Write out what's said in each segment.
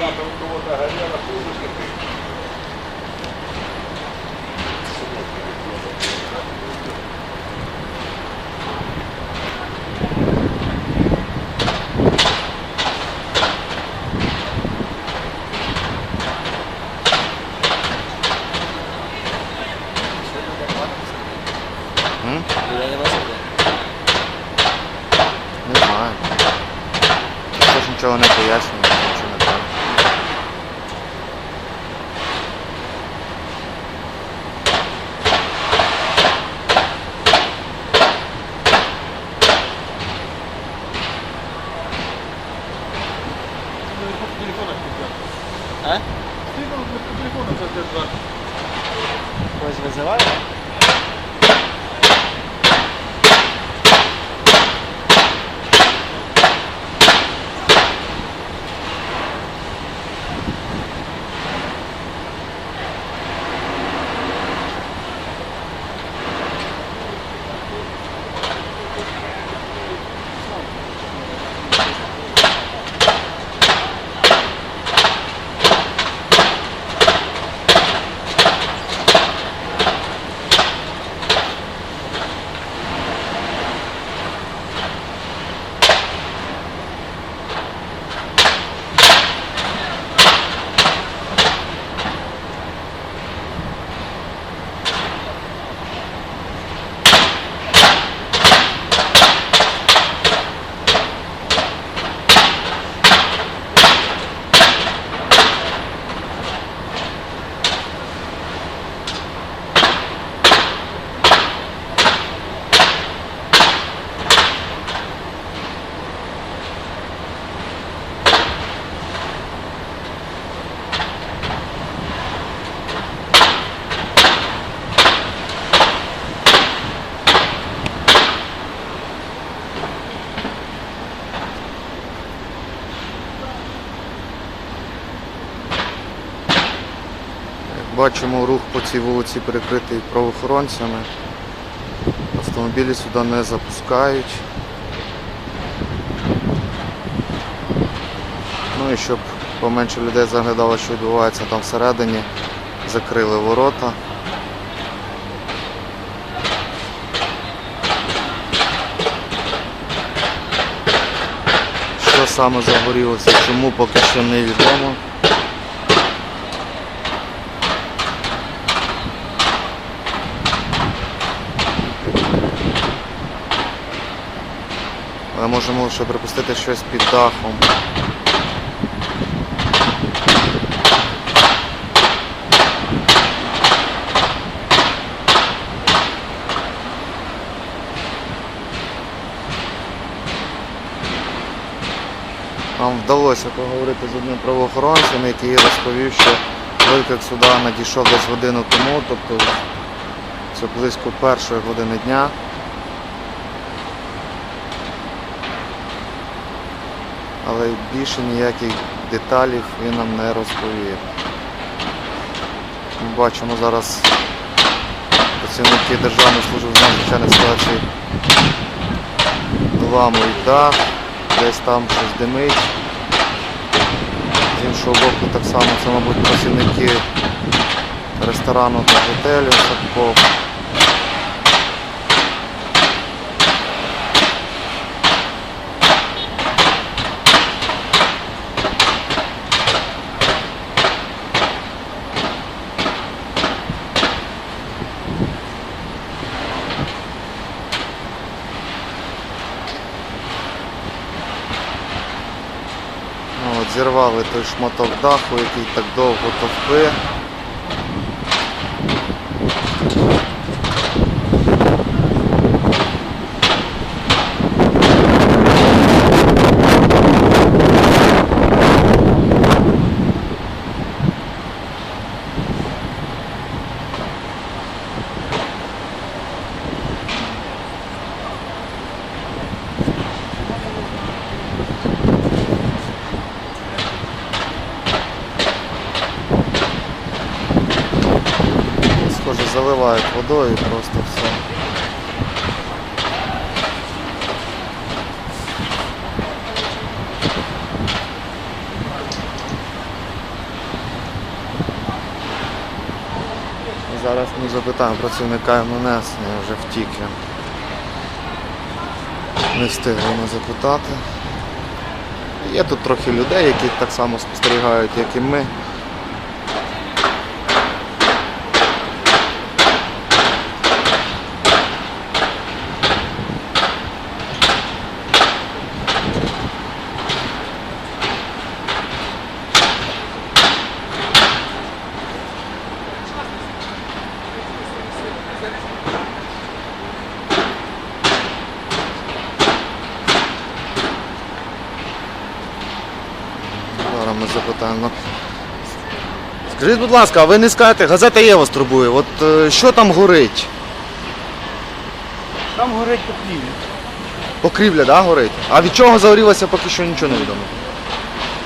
М? Я не вас іде. Не знаю. Хтось нічого не пояснює, нічого не знаю. Бачимо, рух по цій вулиці перекритий правоохоронцями. Автомобілі сюди не запускають. Ну і щоб поменше людей заглядало, що відбувається там всередині, закрили ворота. Що саме загорілося, чому поки що невідомо. Але можемо ще припустити щось під дахом. Нам вдалося поговорити з одним правоохоронцем, який розповів, що виклик сюди надійшов десь годину тому, тобто це близько першої години дня. Але більше ніяких деталів він нам не розповів. Ми бачимо зараз працівники Державної служби з надзвичайних ситуацій ламують дах, десь там щось димить. З іншого боку так само це, мабуть, працівники ресторану та готелю Садков. Ну, от, зірвали той шматок даху, який так довго товпи. Водою просто все. Зараз ми запитаємо працівника МНС, я вже втік. Не встигли ми запитати. Є тут трохи людей, які так само спостерігають, як і ми. Зараз ми запитаємо. ну. Скажіть, будь ласка, а ви не скажете, газета є вас турбує. От е, що там горить? Там горить покрівля. Покрівля, да, горить? А від чого загорілося, поки що нічого не відомо.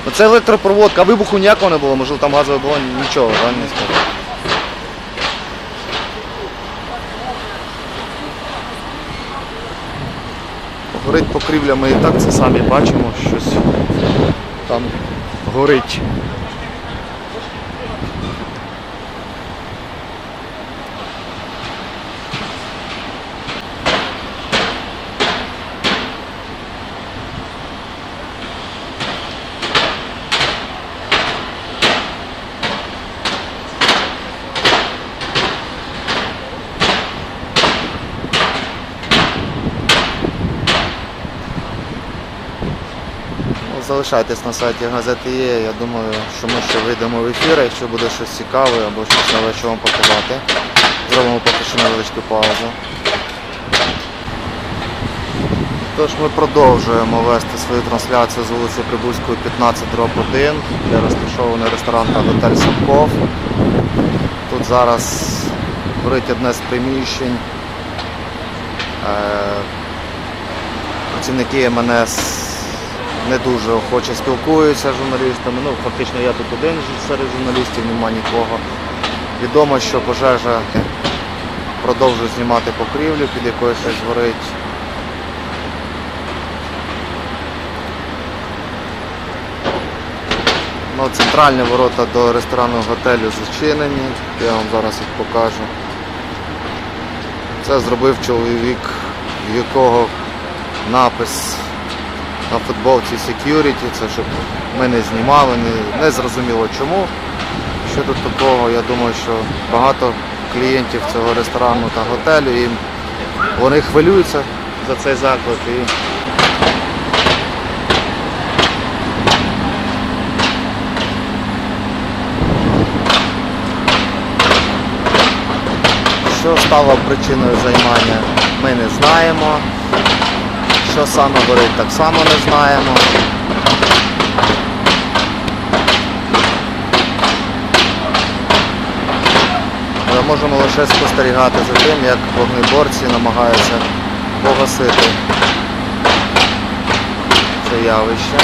Ну, Це електропроводка, а вибуху ніякого не було, можливо там газовий балон, нічого, да, не скажу. Горить покрівля, ми і так це самі бачимо, щось там горить. Залишайтесь на сайті газети є. Я думаю, що ми ще вийдемо в ефір, якщо буде щось цікаве або щось нове, що вам показати. Зробимо поки що невеличку паузу. Тож ми продовжуємо вести свою трансляцію з вулиці Прибузької 15 дроб 1, де розташований ресторан та готель Садков. Тут зараз горить одне з приміщень. Е, Працівники МНС не дуже охоче спілкуються з журналістами. Ну, фактично я тут один серед журналістів, нема нікого. Відомо, що пожежа продовжує знімати покрівлю, під якою щось горить. Ну, центральні ворота до ресторанного готелю зачинені. Я вам зараз їх покажу. Це зробив чоловік, в якого напис на футболці security, це щоб ми не знімали, не, не зрозуміло чому. Що тут такого, я думаю, що багато клієнтів цього ресторану та готелю, їм вони хвилюються за цей заклад. І Що стало причиною займання, ми не знаємо. Що саме горить, так само не знаємо. Але можемо лише спостерігати за тим, як вогнеборці намагаються погасити це явище.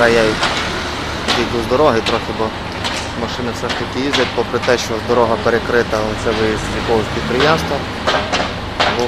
Я йду з дороги трохи, бо машини все ж таки їздять, попри те, що дорога перекрита, але це виїзд з якогось підприємства. Бо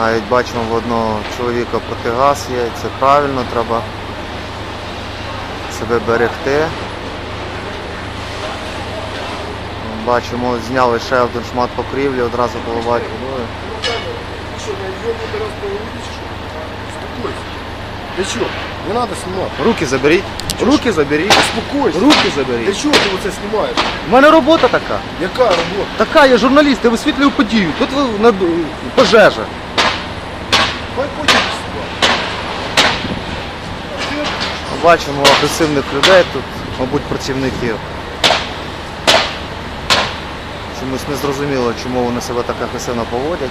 Навіть бачимо в одного чоловіка протигаз є, це правильно, треба себе берегти. Бачимо, зняли ще один шмат покрівлі, одразу поливають водою. Что, на ёбнутый раз повернись, что ли? Успокойся. Ты чё? Не надо снимать. Руки заберіть. Руки заберіть. Успокойся. Руки Для заберіть. чого ти оце знімаєш? У мене робота така. Яка робота? Така, я журналіст, я висвітлюю подію. Тут ви- на- пожежа. Бачимо агресивних людей тут, мабуть, працівників. Чомусь не зрозуміло, чому вони себе так агресивно поводять.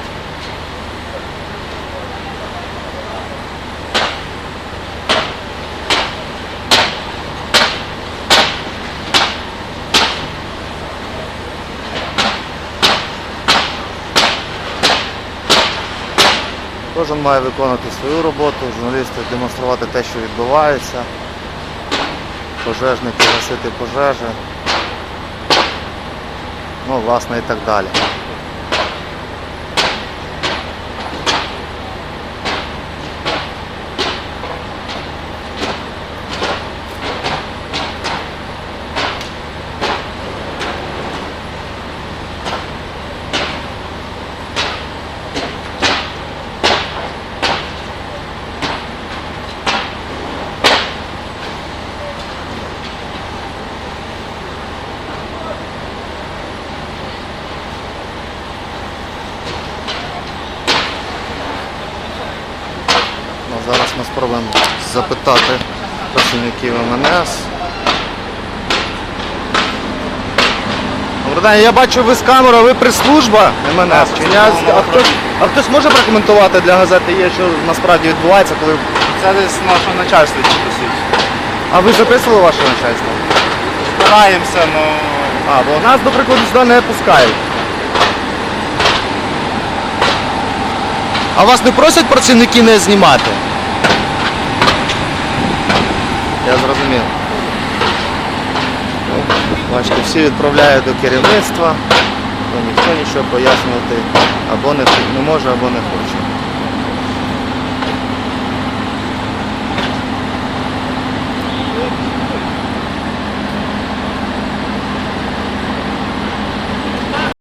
Кожен має виконувати свою роботу, журналісти демонструвати те, що відбувається, пожежники гасити пожежі, ну, власне, і так далі. Ну, зараз ми спробуємо запитати працівників МНС. Добрий день, я бачу, ви з камерою, ви прес-служба МНС. Чи ні? А хтось, а хтось може прокоментувати для газети є, що насправді відбувається, коли. Це десь наше начальство просить. А ви записували ваше начальство? Стараємося, ну А, бо нас, до прикладу, сюди не пускають. А вас не просять працівники не знімати? Я зрозумів. Ну, Бачите, всі відправляють до керівництва, то ніхто нічого пояснювати або не, не може, або не хоче.